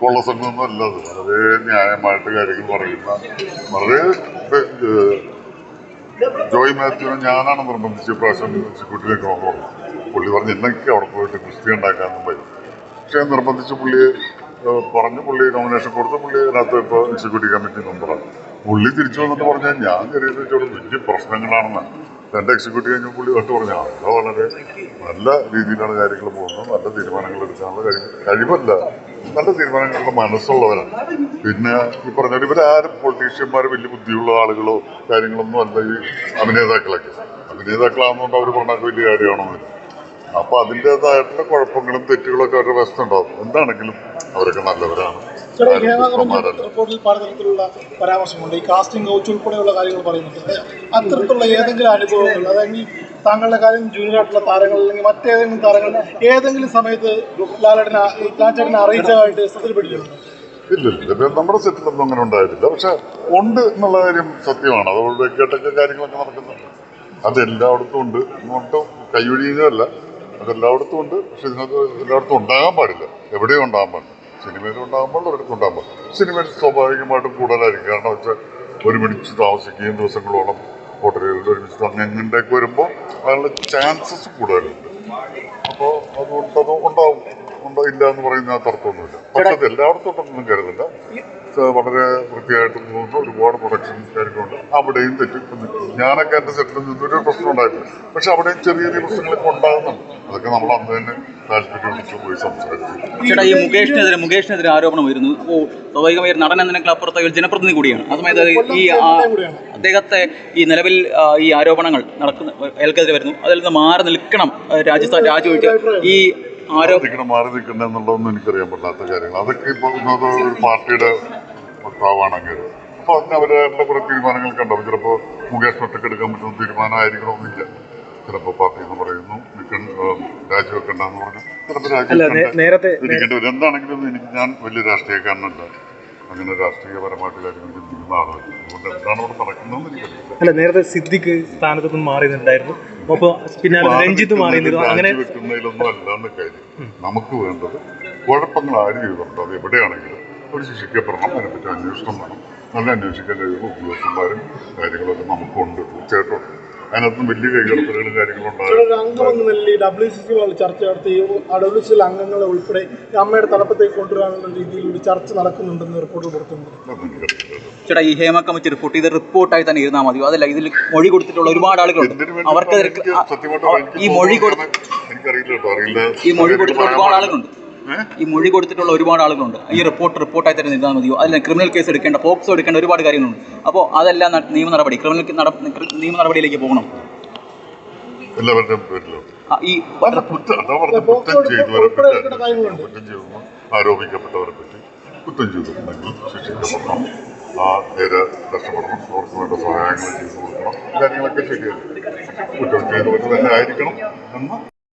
കൊള്ള സംഘമൊന്നും അല്ല അത്. വളരെ ന്യായമായിട്ട് കാര്യങ്ങൾ പറയുന്ന വളരെ ജോയ് മാത്യുവിനെ ഞാനാണ് നിർബന്ധിച്ച് പ്രാവശ്യം എക്സിക്യൂട്ടീവിലേക്ക് വന്നു പുള്ളി പറഞ്ഞ് എന്നൊക്കെ അവിടെ പോയിട്ട് ക്രിസ്തി ഉണ്ടാക്കാനും പറ്റും പക്ഷേ നിർബന്ധിച്ച് പുള്ളി പറഞ്ഞു പുള്ളി നോമിനേഷൻ കൊടുത്ത് പുള്ളി അതിനകത്ത് ഇപ്പോൾ എക്സിക്യൂട്ടീവ് കമ്മിറ്റി മെമ്പറാണ് പുള്ളി തിരിച്ചു വന്നിട്ട് പറഞ്ഞാൽ ഞാൻ ചെറിയത് ചോട് വലിയ പ്രശ്നങ്ങളാണെന്ന്. എന്റെ എക്സിക്യൂട്ടീവ് കഴിഞ്ഞ പുള്ളി തൊട്ട് പറഞ്ഞു അത് വളരെ നല്ല രീതിയിലാണ് കാര്യങ്ങൾ പോകുന്നത്. നല്ല തീരുമാനങ്ങൾ എടുക്കാനുള്ള കഴിവ് കഴിവല്ല. നല്ല തീരുമാനങ്ങളുടെ മനസ്സുള്ളവരാണ്. പിന്നെ ഈ പറഞ്ഞ ഇവരാരും പൊളിറ്റീഷ്യന്മാർ വലിയ ബുദ്ധിയുള്ള ആളുകളോ കാര്യങ്ങളൊന്നും അല്ല ഈ അഭിനേതാക്കളൊക്കെ. അഭിനേതാക്കളാകുന്നതുകൊണ്ട് അവർ പറഞ്ഞാൽ വലിയ കാര്യമാണോ അപ്പൊ അതിന്റെതായിട്ടുള്ള കുഴപ്പങ്ങളും തെറ്റുകളൊക്കെ അവരുടെ വശത്തുണ്ടാവും. എന്താണെങ്കിലും അവരൊക്കെ നല്ലവരാണ്. റിപ്പോർട്ടിൽ പലതരത്തിലുള്ള പരാമർശമുണ്ട് ഈ കാസ്റ്റിംഗ് കൗച്ച് ഉൾപ്പെടെയുള്ള കാര്യങ്ങൾ പറയുന്നുണ്ട്. അത്തരത്തിലുള്ള ഏതെങ്കിലും അനുഭവങ്ങൾ അല്ലെങ്കിൽ താങ്കളുടെ കാര്യം ജൂനിയർ ആയിട്ടുള്ള താരങ്ങൾ അല്ലെങ്കിൽ മറ്റേതെങ്കിലും താരങ്ങൾ ഏതെങ്കിലും സമയത്ത് ലാലേട്ടനെ ലാലേട്ടനെ അറിയിച്ചതായിട്ട് ശ്രദ്ധയിൽപ്പെട്ടിട്ടുണ്ട് ഇല്ല ഇല്ല. നമ്മുടെ സെറ്റിലൊന്നും അങ്ങനെ ഉണ്ടായിട്ടില്ല. പക്ഷെ ഉണ്ട് എന്നുള്ള കാര്യം സത്യമാണ്. അതുകൊണ്ട് കേട്ടൊക്കെ കാര്യങ്ങളൊക്കെ നടക്കുന്നുണ്ട് അതെല്ലായിടത്തും ഉണ്ട്. എന്നിട്ട് കൈയൊഴിയുകയല്ല. അതെല്ലായിടത്തും ഉണ്ട്. പക്ഷെ ഇതിനകത്ത് എല്ലായിടത്തും ഉണ്ടാകാൻ പാടില്ല. എവിടെയും ഉണ്ടാകാൻ പാടില്ല. സിനിമയിൽ ഉണ്ടാകുമ്പോൾ ഒരിടത്തും ഉണ്ടാകാൻ പാടില്ല. സിനിമയിൽ സ്വാഭാവികമായിട്ടും കൂടുതലായിരിക്കും. കാരണം വെച്ചാൽ ഒരുമിച്ച് താമസിക്കുകയും ദിവസങ്ങളോളം ഹോട്ടലുകളിൽ ഒരുമിച്ച് അങ്ങനെയൊക്കെ വരുമ്പോൾ അതിനുള്ള ചാൻസസ് കൂടുതലുണ്ട്. അപ്പോൾ അതുകൊണ്ട് അത് ഉണ്ടാവും. ഉണ്ടോ ഇല്ല എന്ന് പറയുന്ന തർക്കമൊന്നുമില്ല. പക്ഷെ അത് എല്ലായിടത്തും ഉണ്ടെന്നൊന്നും കരുതില്ല വളരെ വൃത്തിയായിട്ട് പോകുന്നു ഒരുപാട് പ്രൊഡക്ഷൻ കാര്യങ്ങളുണ്ട് അവിടെയും തെറ്റി ഞാനൊക്കെ എന്റെ സെറ്റിൽ നിന്നൊരു പ്രശ്നം ഉണ്ടായിട്ടില്ല. പക്ഷെ അവിടെയും ചെറിയ ചെറിയ പ്രശ്നങ്ങളൊക്കെ ഉണ്ടാകുന്നുണ്ട്. അതൊക്കെ നമ്മൾ അന്ന് തന്നെ താല്പര്യം വിളിച്ച് പോയി സംസാരിച്ചു. ചേട്ടാ ഈ മുകേഷിനെതിരെ മുകേഷിനെതിരെ ആരോപണം വരുന്നു അപ്പോൾ സ്വാഭാവികമായി നടൻ എന്നതിനേക്കാൾ അപ്പുറത്ത് ജനപ്രതിനിധി കൂടിയാണ്. അതുമായി ഈ ആ, അദ്ദേഹത്തെ ഈ നിലവിൽ ഈ ആരോപണങ്ങൾ നടക്കുന്ന അയാൾക്കെതിരെ വരുന്നു. അതിൽ നിന്ന് മാറി നിൽക്കണം രാജസ്ഥാൻ രാജ്യസ്ഥാൻ ഈ ആരോപണം മാറി നിൽക്കണം എന്നുള്ളതൊന്നും എനിക്കറിയാൻ പറ്റാത്ത കാര്യങ്ങൾ അതൊക്കെ ഇപ്പോൾ ഒരു പാർട്ടിയുടെ വക്താവാണെങ്കിൽ അപ്പോൾ അതിന് അവരുടെ കുറെ തീരുമാനങ്ങൾ ഉണ്ടാവും ചിലപ്പോൾ മുകേഷ് ഒറ്റക്കെടുക്കാൻ പറ്റുന്ന തീരുമാനമായിരിക്കണമെന്നില്ല. ചിലപ്പോൾ പാർട്ടി എന്ന് പറയുന്നു രാജിവെക്കണ്ടെന്ന് പറഞ്ഞു. ചിലപ്പോൾ രാജിവെക്കണ്ട വരും. എന്താണെങ്കിലും എനിക്ക് ഞാൻ വലിയ രാഷ്ട്രീയക്കാരനല്ല. അങ്ങനെ രാഷ്ട്രീയപരമായിട്ട് കാര്യങ്ങൾ ചിന്തിക്കുന്ന ആളുകൾ അതുകൊണ്ട് എന്താണ് അവിടെ നടക്കുന്നതെന്ന് എനിക്കറിയില്ല അല്ല നേരത്തെ സിദ്ദിഖ് സ്ഥാനത്ത് നിന്നും മാറി നിന്നുണ്ടായിരുന്നു അപ്പോൾ പിന്നെ രഞ്ജിത്ത് മാറിയിരുന്നു. അങ്ങനെ വെക്കുന്നതിലൊന്നും അല്ലാന്ന് കാര്യം നമുക്ക് വേണ്ടത് കുഴപ്പങ്ങൾ ആര് ചെയ്തിട്ടുണ്ടോ അത് എവിടെയാണെങ്കിലും ഒരു ശിക്ഷിക്കപ്പെടണം അതിനെപ്പറ്റി അന്വേഷണം വേണം. നല്ല അന്വേഷിക്കാൻ കഴിയുന്ന ഉദ്യോഗസ്ഥന്മാരും കാര്യങ്ങളൊക്കെ നമുക്കുണ്ട്. തീർച്ചയായിട്ടും അതിനകത്തും വലിയ കൈകടത്തലുകളും കാര്യങ്ങളും ചർച്ച നടത്തി ഡബ്ല്യു സി അംഗങ്ങളെ ഉൾപ്പെടെ ഈ അമ്മയുടെ തലപ്പത്തേക്ക് കൊണ്ടുവരാനുള്ള രീതിയിൽ ഒരു ചർച്ച നടക്കുന്നുണ്ടെന്ന് റിപ്പോർട്ട് ചേട്ടാ ഈ ഹേമ കമ്മിറ്റി റിപ്പോർട്ട് ഇത് റിപ്പോർട്ടായി തന്നെ ഇരുന്നാൽ മതിയോ? അതല്ല ഇതിൽ മൊഴി കൊടുത്തിട്ടുള്ള ഒരുപാട് ആളുകളുണ്ട്. എനിക്ക് ഈ മൊഴി കൊടുത്ത് എനിക്കറിയില്ല കേട്ടോ. അറിയില്ല. ഈ മൊഴി കൊടുത്തിട്ടുള്ള ഒരുപാട് ആളുകളുണ്ട്? ഈ മൊഴി കൊടുത്തിട്ടുള്ള ഒരുപാട് ആളുകളുണ്ട്. ഈ റിപ്പോർട്ട് റിപ്പോർട്ടായി തന്നെ നിന്നാൽ മതിയോ? അതിൽ ക്രിമിനൽ കേസ് എടുക്കേണ്ട പോക്സോ എടുക്കേണ്ട ഒരുപാട് കാര്യങ്ങളുണ്ട്. അപ്പോൾ അതെല്ലാം നിയമ നടപടി ക്രിമിനൽ നിയമ നടപടിയിലേക്ക് പോകണം. എല്ലാവരുടെയും പേരിലും? ആ, ഈ കുറ്റം ചെയ്തവരെ പറ്റി കുറ്റം ചെയ്തെന്ന് ആരോപിക്കപ്പെട്ടവരെ പറ്റി കുറ്റം ചെയ്തിട്ടുണ്ടെങ്കിൽ ശിക്ഷിക്കപ്പെടണം ആ നേരെ രക്ഷപ്പെടണം അവർക്ക് വേണ്ട സഹായങ്ങൾ ചെയ്തു കൊടുക്കണം കാര്യങ്ങളൊക്കെ ശരിയല്ല കുറ്റം ചെയ്തവർ തന്നെ ആയിരിക്കണം എന്ന്